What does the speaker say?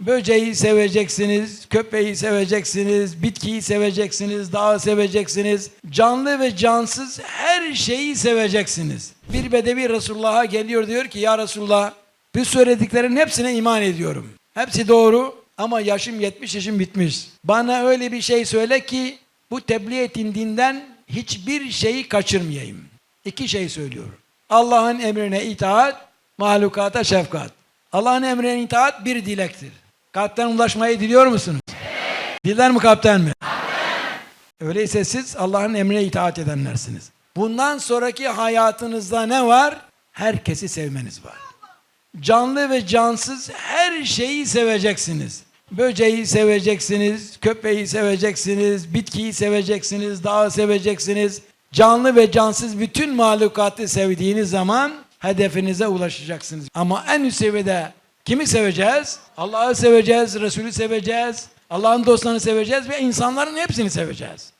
Böceği seveceksiniz, köpeği seveceksiniz, bitkiyi seveceksiniz, dağı seveceksiniz. Canlı ve cansız her şeyi seveceksiniz. Bir bedevi Resulullah'a geliyor diyor ki ya Resulullah bu söylediklerin hepsine iman ediyorum. Hepsi doğru ama yaşım 70 yaşım bitmiş. Bana öyle bir şey söyle ki bu tebliğ ettiğin dinden hiçbir şeyi kaçırmayayım. İki şey söylüyor. Allah'ın emrine itaat, mahlukata şefkat. Allah'ın emrine itaat bir dilektir. Kalpten ulaşmayı diliyor musunuz? Diler mi kalpten mi? Öyleyse siz Allah'ın emrine itaat edenlersiniz. Bundan sonraki hayatınızda ne var? Herkesi sevmeniz var. Canlı ve cansız her şeyi seveceksiniz. Böceği seveceksiniz, köpeği seveceksiniz, bitkiyi seveceksiniz, dağı seveceksiniz. Canlı ve cansız bütün mahlukatı sevdiğiniz zaman hedefinize ulaşacaksınız. Ama en üst seviyede kimi seveceğiz? Allah'ı seveceğiz, Resulü seveceğiz, Allah'ın dostlarını seveceğiz ve insanların hepsini seveceğiz.